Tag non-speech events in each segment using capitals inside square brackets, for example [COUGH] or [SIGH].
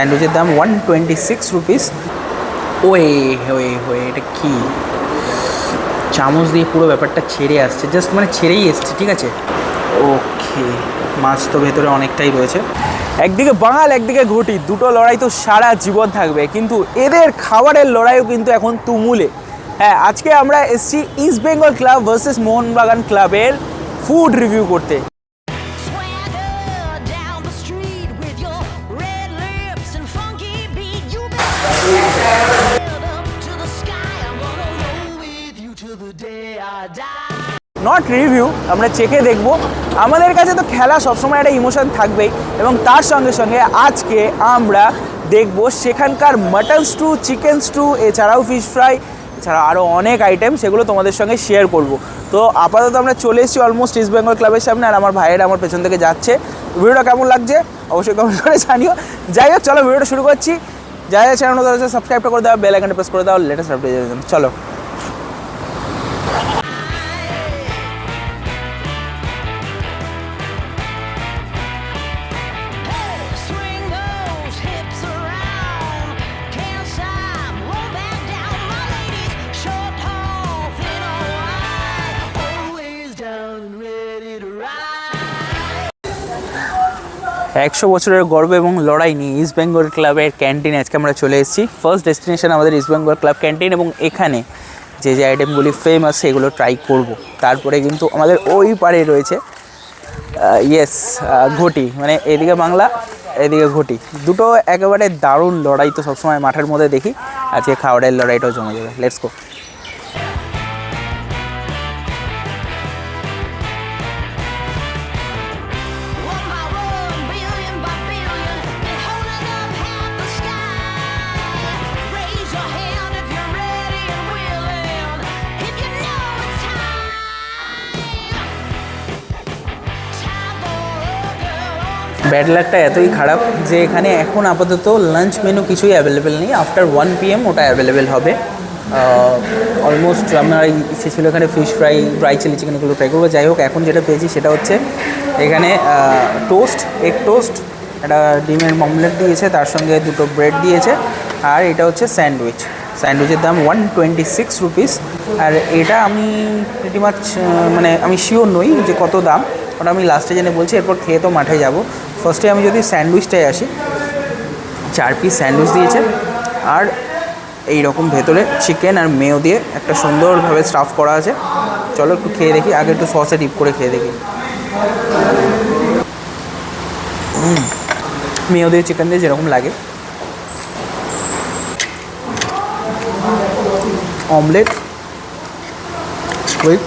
স্যান্ডউইচের দাম one twenty six rupees ওয়ে ওয়ে ওয়ে এটা কি? চামচ দিয়ে পুরো ব্যাপারটা ছেড়ে আসছে জাস্ট মানে ছেড়েই এসছে, ঠিক আছে? ওকে, মাছ তো ভেতরে অনেকটাই রয়েছে। একদিকে বাঙাল, একদিকে ঘটি, দুটো লড়াই তো সারা জীবন থাকবে, কিন্তু এদের খাবারের লড়াইও কিন্তু এখন তুমুলে। হ্যাঁ আজকে আমরা এসছি East Bengal club versus Mohun Bagan ক্লাবের ফুড রিভিউ করতে। নট রিভিউ আমরা চেখে দেখব। আমাদের কাছে তো খেলা সবসময় একটা ইমোশন থাকবেই এবং তার সঙ্গে সঙ্গে আজকে আমরা দেখব সেখানকার মাটন স্টু চিকেন স্টু এছাড়াও ফিশ ফ্রাই এছাড়া আরও অনেক আইটেম সেগুলো তোমাদের সঙ্গে শেয়ার করব। তো আপাতত আমরা চলে এসেছি অলমোস্ট ইস্ট বেঙ্গল ক্লাবের সামনে আর আমার ভাইয়েরা আমার পেছন থেকে যাচ্ছে। ভিডিওটা কেমন লাগছে? অবশ্যই কমেন্ট করে জানিও। যাই হোক, চলো ভিডিওটা শুরু করছি। যাই চ্যানেল নতুন সাবস্ক্রাইবটা করে দাও বেল আইকনটা প্রেস করে দাও লেটেস্ট আপডেট চলো। একশো বছরের গর্ব এবং লড়াই নিয়ে ইস্ট বেঙ্গল ক্লাবের ক্যান্টিনে আজকে আমরা চলে এসেছি। ফার্স্ট ডেস্টিনেশন আমাদের ইস্ট বেঙ্গল ক্লাব ক্যান্টিন এবং এখানে যে যে আইটেমগুলি ফেমাস সেগুলো ট্রাই করব। তারপরে কিন্তু আমাদের ওই পারে রয়েছে ইয়েস ঘটি। মানে এদিকে বাংলা, এদিকে ঘটি। দুটো একেবারে দারুণ লড়াই তো সবসময় মাঠের মধ্যে দেখি। আজকে খাওয়ারের লড়াইটাও জমে যাবে। লেটস গো ব্যাড লাকটা এতই খারাপ যে এখানে এখন আপাতত লাঞ্চ মেনু কিছুই অ্যাভেলেবেল নেই। আফটার ওয়ান পিএম ওটা অ্যাভেলেবেল হবে। অলমোস্ট আমার ইচ্ছে ছিল এখানে fish fry dry chilli chicken এগুলো ট্রাই করব। যাই হোক, এখন যেটা পেয়েছি সেটা হচ্ছে এখানে টোস্ট এগ টোস্ট একটা ডিমের মমলেট দিয়েছে, তার সঙ্গে দুটো ব্রেড দিয়েছে, আর এটা হচ্ছে স্যান্ডউইচ স্যান্ডউইচের দাম ওয়ান টোয়েন্টি সিক্স রুপিস আর এটা আমি প্রিটি মাছ মানে আমি শিওর নই যে কত দাম। ওটা আমি লাস্টে জেনে বলছি, এরপর খেয়ে তো মাঠে যাব। ফার্স্টে আমি যদি স্যান্ডউইচটায় আসি, চার পিস স্যান্ডউইচ দিয়েছে, আর এই রকম ভেতরে চিকেন আর মেও দিয়ে একটা সুন্দরভাবে স্টাফ করা আছে। চলো একটু খেয়ে দেখি, আগে একটু সসে ডিপ করে খেয়ে দেখি। মেও দিয়ে চিকেন দিয়ে যেরকম লাগে। অমলেট উইথ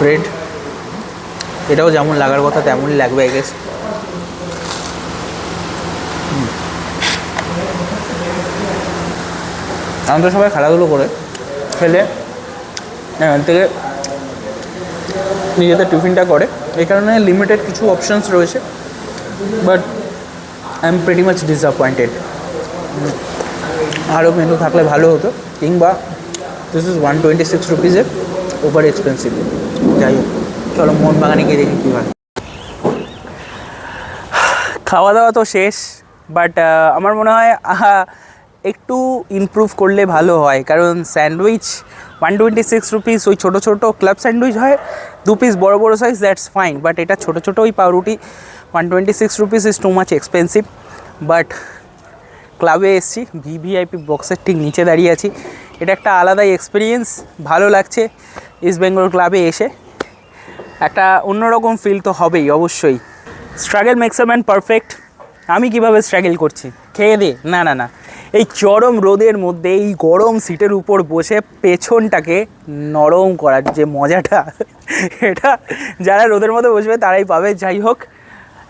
ব্রেড এটাও যেমন লাগার কথা, তেমনই লাগবে আই গেস আমরা সবাই খেলাধুলো করে খেলে এখান থেকে নিজেদের টিফিনটা করে। এই কারণে লিমিটেড কিছু অপশানস রয়েছে but I am pretty much disappointed আরও মেনু থাকলে ভালো হতো, কিংবা this is one twenty six রুপিজের over expensive যাই হোক। চলো, মোহনবাগানে গিয়ে দেখি কী হয়। খাওয়া দাওয়া তো শেষ বাট আমার মনে হয় একটু ইমপ্রুভ করলে ভালো হয়। কারণ sandwich one twenty six rupees ওই ছোটো ছোটো ক্লাব স্যান্ডউইচ হয়, দু পিস বড়ো বড়ো সাইজ দ্যাটস ফাইন বাট এটা ছোটো ছোটো ওই পাউরুটি one twenty six rupees is too much expensive but ক্লাবে এসেছি ভিভিআইপি বক্সের ঠিক নিচে দাঁড়িয়ে আছি। এটা একটা আলাদাই এক্সপিরিয়েন্স ভালো লাগছে ইস্ট বেঙ্গল ক্লাবে এসে। একটা অন্যরকম ফিল তো হবেই, অবশ্যই। স্ট্রাগল মেক্স ম্যান পারফেক্ট আমি কীভাবে স্ট্রাগল করছি? খেয়ে দে। না না না। এই চরম রোদের মধ্যে, এই গরম সিটের উপর বসে পেছনটাকে নরম করার যে মজাটা, এটা যারা রোদের মধ্যে বসবে, তারাই পাবে। যাই হোক,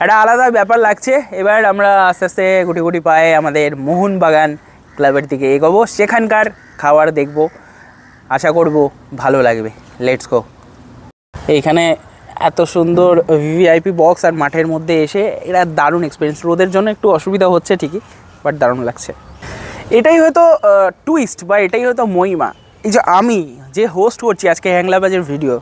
একটা আলাদা ব্যাপার লাগছে। এবার আমরা আস্তে আস্তে গুটি গুটি পায়ে আমাদের মোহনবাগান ক্লাবের দিকে এগোবো। সেখানকার খাবার দেখব। আশা করব ভালো লাগবে। লেটস গো এইখানে এত সুন্দর ভিভিআইপি বক্স আর মাঠের মধ্যে এসে এরা দারুণ এক্সপিরিয়েন্স রোদের জন্য একটু অসুবিধা হচ্ছে ঠিকই বাট দারুণ লাগছে। এটাই হয়তো টুইস্ট বা এটাই হয়তো মহিমা। এই যে আমি যে হোস্ট করছি আজকে হ্যাংলাবাজের ভিডিও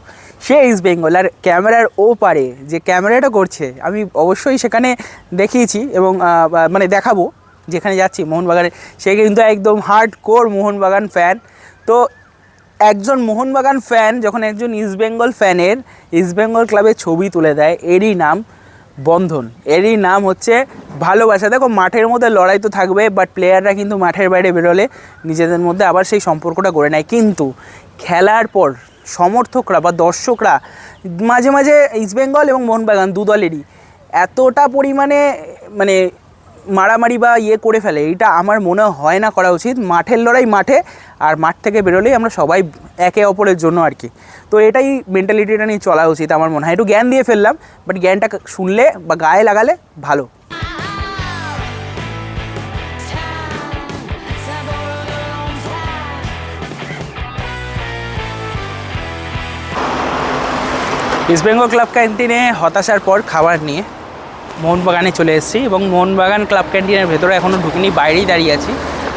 সে ইস্ট বেঙ্গল আর ক্যামেরার ও পারে যে ক্যামেরাটা করছে, আমি অবশ্যই সেখানে দেখিয়েছি এবং মানে দেখাবো, যেখানে যাচ্ছি। মোহনবাগানে। সে কিন্তু একদম হার্ড কোর মোহনবাগান ফ্যান তো একজন মোহনবাগান ফ্যান যখন একজন ইস্ট বেঙ্গল ফ্যানের ইস্ট বেঙ্গল ক্লাবের ছবি তুলে দেয়, এরই নাম বন্ধন। এরই নাম হচ্ছে ভালোবাসা। দেখো, মাঠের মধ্যে লড়াই তো থাকবে বাট প্লেয়াররা কিন্তু মাঠের বাইরে বেরোলে নিজেদের মধ্যে আবার সেই সম্পর্কটা গড়ে নেয়। কিন্তু খেলার পর সমর্থকরা বা দর্শকরা মাঝে মাঝে ইস্টবেঙ্গল এবং মোহনবাগান দু দলেরই এতটা পরিমাণে মানে মারামারি বা ইয়ে করে ফেলে, এটা আমার মনে হয় না করা উচিত। মাঠের লড়াই মাঠে আর মাঠ থেকে বেরোলেই আমরা সবাই একে অপরের জন্য আর কি। তো এটাই মেন্টালিটিটা নিয়ে চলা উচিত আমার মনে হয়। একটু জ্ঞান দিয়ে ফেললাম বাট জ্ঞানটা শুনলে বা গায়ে লাগালে ভালো। ইস্টবেঙ্গল ক্লাব ক্যান্টিনে হতাশার পর খাবার নিয়ে মোহনবাগানে চলে এসেছি এবং মোহনবাগান ক্লাব ক্যান্টিনের ভেতরে এখনও ঢুকিনি, বাইরেই দাঁড়িয়ে আছি।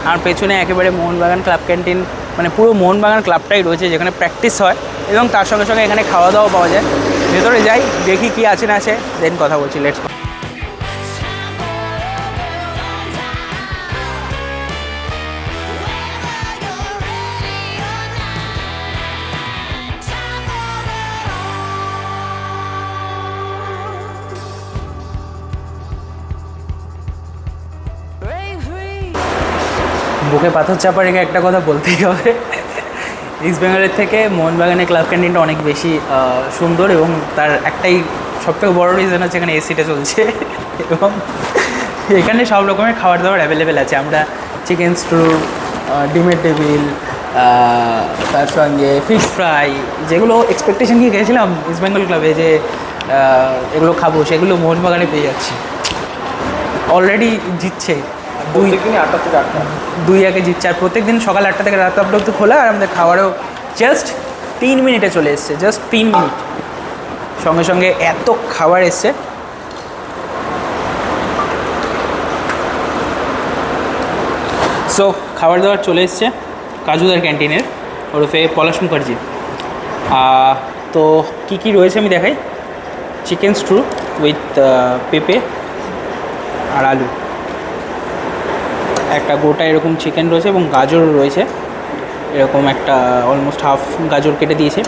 আর পেছনে একেবারে মোহনবাগান ক্লাব ক্যান্টিন মানে পুরো মোহনবাগান ক্লাবটাই রয়েছে যেখানে প্র্যাকটিস হয় এবং তার সঙ্গে সঙ্গে এখানে খাওয়া দাওয়া পাওয়া যায়। ভেতরে যাই, দেখি কি আছে না আছে দেন কথা বলছি লেটস বুকে পাথর চাপা রেখে একটা কথা বলতেই হবে। ইস্ট বেঙ্গলের থেকে মোহনবাগানের ক্লাব ক্যান্টিনটা অনেক বেশি সুন্দর এবং তার একটাই সবথেকে বড় রিজন হচ্ছে এখানে এসিটা চলছে। এবং এখানে সব রকমের খাবার দাবার অ্যাভেলেবেল আছে। আমরা চিকেন স্ট্রু ডিমের টেবিল তার সঙ্গে ফিশ ফ্রাই যেগুলো এক্সপেকটেশন নিয়ে গেছিলাম ইস্ট বেঙ্গল ক্লাবে যে এগুলো খাব, সেগুলো মোহনবাগানে পেয়ে যাচ্ছি। অলরেডি জিতছে। দুই প্রত্যেকদিনই আটটা থেকে আটটা। দুই আগে জিতছে আর প্রত্যেক দিন সকাল আটটা থেকে রাত আটটা অব্দি খোলা আর আমাদের খাবারও জাস্ট তিন মিনিটে চলে এসছে জাস্ট তিন মিনিট। সঙ্গে সঙ্গে এত খাবার এসছে। সো খাবার দাবার চলে এসছে কাজুদার ক্যান্টিনের ওরফে পলাশ মুখার্জি। তো কী কী রয়েছে আমি দেখাই। চিকেন স্ট্রু উইথ পেঁপে আর আলু। একটা গোটা এরকম চিকেন রয়েছে এবং গাজর রয়েছে। এরকম একটা অলমোস্ট হাফ গাজর কেটে দিয়েছে।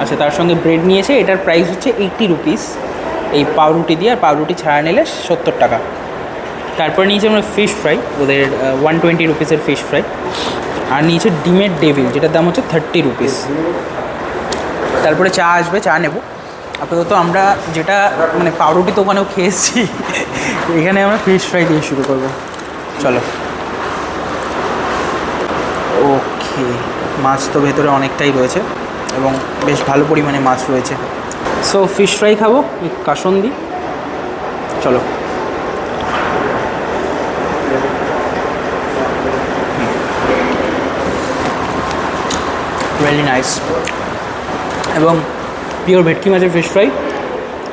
আচ্ছা তার সঙ্গে ব্রেড নিয়েছে। এটার প্রাইস হচ্ছে এইটটি রুপিস এই পাউরুটি দিয়ে আর পাউরুটি ছাড়া নিলে সত্তর টাকা। তারপর নিয়েছে আমরা ফিশ ফ্রাই ওদের ওয়ান টোয়েন্টি রুপিসের ফিশ ফ্রাই আর নিয়েছে ডিমের ডেভিল যেটার দাম হচ্ছে থার্টি রুপিস তারপরে চা আসবে, চা নেব। আপাতত আমরা যেটা মানে পাউরুটি তো ওখানেও খেয়েছি, এখানে আমরা ফিশ ফ্রাই দিয়ে শুরু করব। চলো। ওকে মাছ তো ভেতরে অনেকটাই রয়েছে এবং বেশ ভালো পরিমাণে মাছ রয়েছে। সো ফিশ ফ্রাই খাব কাসন্দি। চলো। ভেরি নাইস এবং পিওর ভেটকি মাছের ফিশ ফ্রাই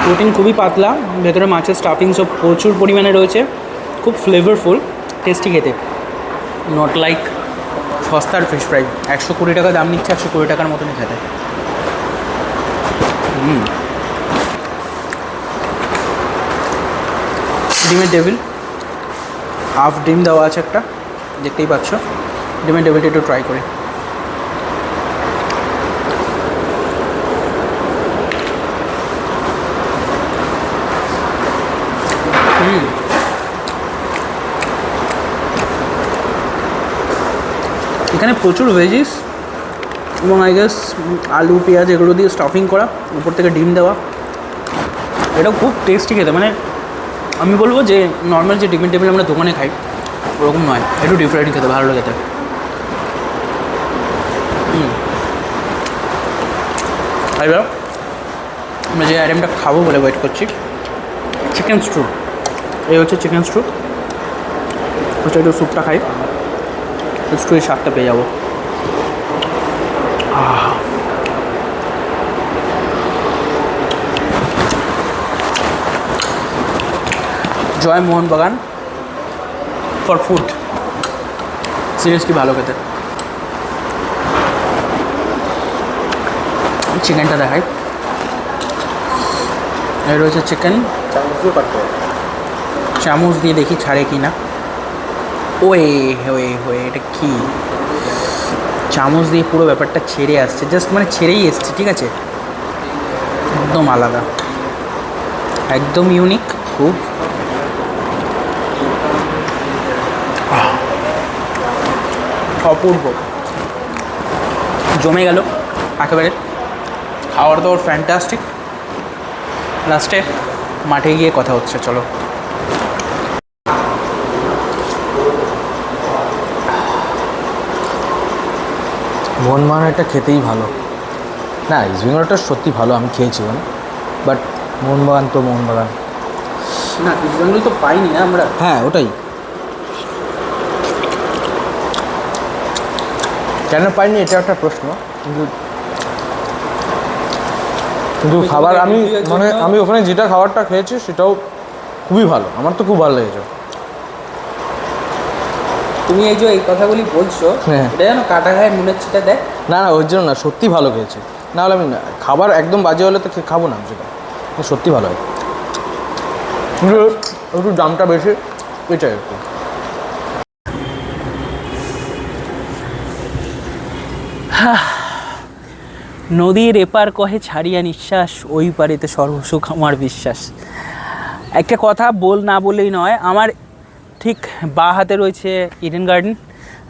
প্রোটিন খুবই পাতলা, ভেতরে মাছের স্টাফিং সব প্রচুর পরিমাণে রয়েছে। খুব ফ্লেভারফুল টেস্টি খেতে। নট লাইক সস্তার ফিশ ফ্রাই একশো কুড়ি টাকা দাম নিচ্ছে, একশো কুড়ি টাকার মতনই খেতে। ডিমের টেবিল। হাফ ডিম দেওয়া আছে একটা, দেখতেই পাচ্ছ। ডিমের টেবিলটা একটু ট্রাই করে হুম এখানে প্রচুর ভেজিস এবং আই গেস আলু, পেঁয়াজ এগুলো দিয়ে স্টাফিং করা, উপর থেকে ডিম দেওয়া। এটা খুব টেস্টি খেতে। মানে আমি বলব যে নর্মাল যে ডিমের টেবিল আমরা দোকানে খাই, ওরকম নয়। একটু ডিফারেন্ট খেতে, ভালো খেতে। হুম। আর এবার আমরা যে আইটেমটা খাব বলে ওয়েট করছি চিকেন স্ট্রু এই হচ্ছে চিকেন স্ট্রু হচ্ছে একটু স্যুপটা খাই। স্ট্রুয়ের স্বাদটা পেয়ে যাব। জয় মোহনবাগান ফর ফুড। সিরিয়াসলি ভালো খেতে? চিকেনটা দেখাই। রয়েছে চিকেন চামচ দিয়ে দেখি ছাড়ে কি না ওয়ে ওয়ে ওয়ে, এটা কি? চামচ দিয়ে পুরো ব্যাপারটা ছেড়ে আসছে জাস্ট মানে ছেড়েই এসছে, ঠিক আছে? একদম আলাদা। একদম ইউনিক খুব। অপূর্ব। জমে গেল, একেবারে। খাওয়ার দাওয়ার ফ্যান্টাস্টিক লাস্টে মাঠে গিয়ে কথা হচ্ছে, চলো। মোহনবাগানটা খেতেই ভালো। না ইস্ট বেঙ্গলটা সত্যি ভালো আমি খেয়েছিলাম বাট মোহনবাগান তো মোহনবাগান না ইস্ট বেঙ্গল তো পাইনি না আমরা? হ্যাঁ ওটাই। কেন পাইনি এটা একটা প্রশ্ন। কিন্তু কিন্তু খাবার আমি মানে আমি ওখানে যেটা খাবারটা খেয়েছি সেটাও খুবই ভালো। আমার তো খুব ভালো লেগেছে। তুমি এই যে এই কথাগুলি বলছো হ্যাঁ। এটা যেন কাটা খায় নুনের ছিটা দেয়? না না ওর জন্য না সত্যি ভালো খেয়েছি। না হলে আমি না খাবার একদম বাজে হলে তো খাব না সেটা। সত্যি ভালো হয়। একটু দামটা বেশি এটাই একটু। নদীর এপার কহে ছাড়িয়া নিঃশ্বাস ওই পারেতে সর্বসুখ আমার বিশ্বাস। একটা কথা বল না বলেই নয় আমার ঠিক বা হাতে রয়েছে ইডেন গার্ডেন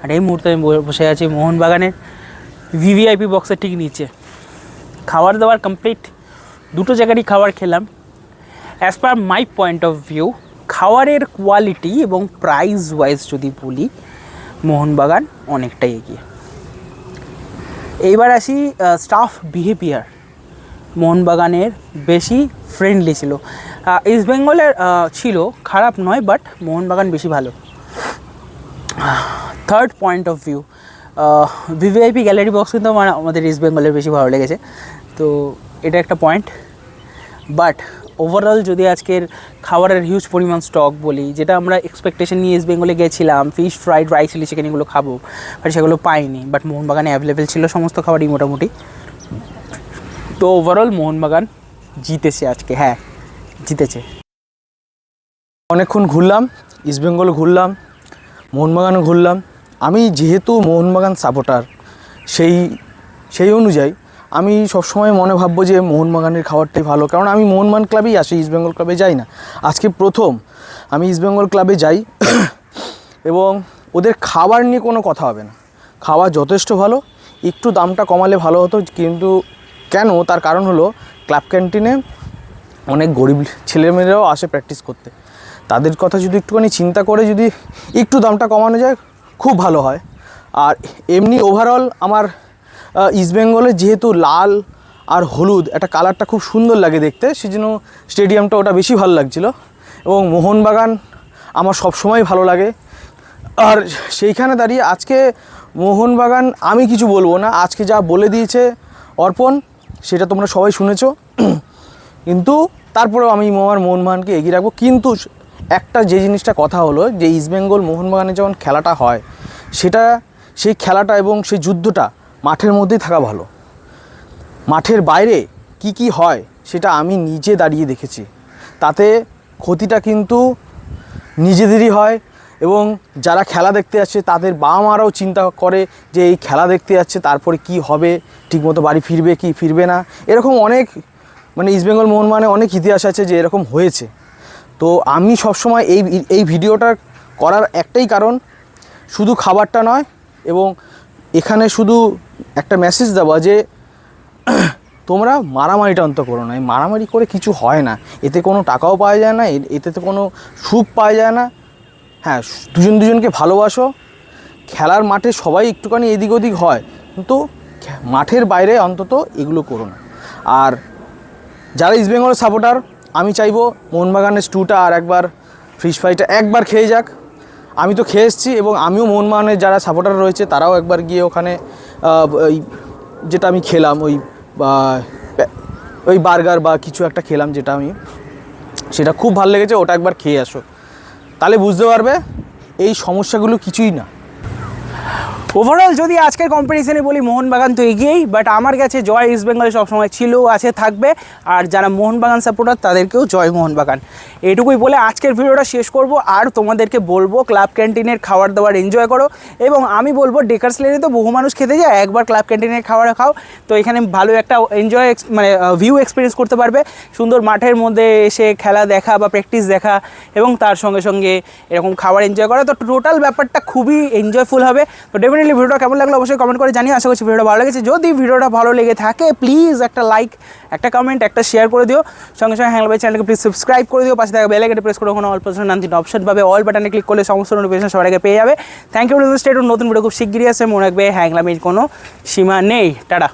আর এই মুহূর্তে আমি বসে আছি মোহনবাগানের ভিভিআইপি বক্সের ঠিক নিচে। খাবার দাবার কমপ্লিট দুটো জায়গারই খাবার খেলাম। As per my point of view খাবারের কোয়ালিটি এবং প্রাইস ওয়াইজ যদি বলি, মোহনবাগান অনেকটাই এগিয়ে। এইবার আসি স্টাফ বিহেভিয়ার মোহনবাগানের বেশি ফ্রেন্ডলি ছিল। ইস্ট বেঙ্গলের ছিল, খারাপ নয় বাট মোহনবাগান বেশি ভালো। Third point of view VVIP gallery box কিন্তু আমার, আমাদের ইস্ট বেঙ্গলের বেশি ভালো লেগেছে। তো এটা একটা পয়েন্ট বাট ওভারঅল যদি আজকের খাবারের হিউজ পরিমাণ স্টক বলি, যেটা আমরা এক্সপেকটেশন নিয়ে ইস্ট বেঙ্গলে গেছিলাম fish fried rice chilli chicken এগুলো খাব বাট সেগুলো পাইনি। বাট মোহনবাগানে অ্যাভেলেবেল ছিল সমস্ত খাবারই মোটামুটি। তো ওভারঅল মোহনবাগান জিতেছে আজকে হ্যাঁ জিতেছে। অনেকক্ষণ ঘুরলাম ইস্টবেঙ্গল ঘুরলাম মোহনবাগানও ঘুরলাম। আমি যেহেতু মোহনবাগান সাপোর্টার সেই সেই অনুযায়ী আমি সবসময় মনে ভাববো যে মোহনবাগানের খাবারটাই ভালো, কারণ আমি মোহনবাগান ক্লাবেই আসি ইস্টবেঙ্গল ক্লাবে যাই না। আজকে প্রথম আমি ইস্টবেঙ্গল ক্লাবে যাই, [COUGHS] এবং ওদের খাবার নিয়ে কোনো কথা হবে না। খাবার যথেষ্ট ভালো, একটু দামটা কমালে ভালো হতো, কিন্তু কেন? তার কারণ হলো ক্লাব ক্যান্টিনে অনেক গরিব ছেলেমেয়েরাও আসে প্র্যাকটিস করতে। তাদের কথা যদি একটুখানি চিন্তা করে যদি একটু দামটা কমানো যায়, খুব ভালো হয়। আর এমনি ওভারঅল আমার ইস্টবেঙ্গলে যেহেতু লাল আর হলুদ, একটা কালারটা খুব সুন্দর লাগে দেখতে, সেজন্য স্টেডিয়ামটা ওটা বেশি ভালো লাগছিল। এবং মোহনবাগান আমার সবসময় ভালো লাগে। আর সেইখানে দাঁড়িয়ে আজকে মোহনবাগান আমি কিছু বলব না, আজকে যা বলে দিয়েছে অর্পণ সেটা তোমরা সবাই শুনেছো। কিন্তু তারপরেও আমি আমার মোহনবাগানকে এগিয়ে রাখব। কিন্তু একটা যে জিনিসটা কথা হলো, যে ইস্টবেঙ্গল মোহনবাগানে যখন খেলাটা হয়, সেটা, সেই খেলাটা এবং সেই যুদ্ধটা মাঠের মধ্যেই থাকা ভালো। মাঠের বাইরে কি কি হয়, সেটা আমি নিজে দাঁড়িয়ে দেখেছি। তাতে ক্ষতিটা কিন্তু নিজেদেরই হয় এবং যারা খেলা দেখতে যাচ্ছে, তাদের বাবা মারাও চিন্তা করে যে এই খেলা দেখতে যাচ্ছে, তারপরে কি হবে? ঠিকমতো বাড়ি ফিরবে কি ফিরবে না? এরকম অনেক মানে ইস্টবেঙ্গল মোহনবাগানে অনেক ইতিহাস আছে যে এরকম হয়েছে। তো আমি সবসময় এই এই ভিডিওটা করার একটাই কারণ, শুধু খাবারটা নয় এবং এখানে শুধু একটা মেসেজ দেওয়া যে, তোমরা মারামারিটা অন্ত করো না। এই মারামারি করে কিছু হয় না। এতে কোনো টাকাও পাওয়া যায় না এতে তো কোনো সুখ পাওয়া যায় না। হ্যাঁ দুজন দুজনকে ভালোবাসো। খেলার মাঠে সবাই একটুখানি এদিক ওদিক হয়, কিন্তু মাঠের বাইরে অন্তত এগুলো করো না। আর যারা ইস্টবেঙ্গলের সাপোর্টার আমি চাইব মোহনবাগানের স্টুটা আর একবার ফিশ ফ্রাইটা একবার খেয়ে যাক। আমি তো খেয়ে এসেছি এবং আমিও মোহনবাগানের যারা সাপোর্টার রয়েছে, তারাও একবার গিয়ে ওখানে ওই যেটা আমি খেলাম, ওই ওই বার্গার বা কিছু একটা খেলাম যেটা আমি। সেটা খুব ভালো লেগেছে, ওটা একবার খেয়ে আসো। তাহলে বুঝতে পারবে এই সমস্যাগুলো কিছুই না। ওভারঅল যদি আজকের কম্পিটিশনে বলি, মোহনবাগান তো এগিয়েই বাট আমার কাছে জয় ইস্ট বেঙ্গলে সবসময় ছিল, আছে, থাকবে। আর যারা মোহনবাগান সাপোর্টার তাদেরকেও জয় মোহনবাগান। এটুকুই বলে আজকের ভিডিওটা শেষ করব। আর তোমাদেরকে বলব ক্লাব ক্যান্টিনের খাবার দাবার এনজয় করো। এবং আমি বলব ডেকার্স লেনে তো বহু মানুষ খেতে যায়, একবার ক্লাব ক্যান্টিনের খাবার খাও। তো এখানে ভালো একটা এনজয় মানে ভিউ এক্সপিরিয়েন্স করতে পারবে। সুন্দর মাঠের মধ্যে এসে খেলা দেখা বা প্র্যাকটিস দেখা, এবং তার সঙ্গে সঙ্গে এরকম খাবার এনজয় করা। তো টোটাল ব্যাপারটা খুবই এনজয়ফুল হবে। তো ডেফিনেটলি ভিডিওটা কেমন লাগল অবশ্যই কমেন্ট করে জানিয়ে আশা করছি ভিডিওটা ভালো লেগেছে। যদি ভিডিওটা ভালো লেগে থাকে প্লিজ একটা লাইক একটা কমেন্ট একটা শেয়ার করে দিও। সঙ্গে সঙ্গে হ্যাংলা বাই চ্যানেলকে প্লিজ সাবস্ক্রাইব করে দিও। পাশে থাকা বেল আইকনটা প্রেস করে কোনো অল্প পার্সেন্ট নাম তিনটা অপশন পাবে। অল বাটনে ক্লিক করলে সমস্ত নোটিফিকেশন সবার আগে পেয়ে যাবে। থ্যাংক ইউ স্টেট নতুন ভিডিও খুব শিগগিরই আছে মনে রাখবে হ্যাংলামির কোনো সীমা নেই। টাটা।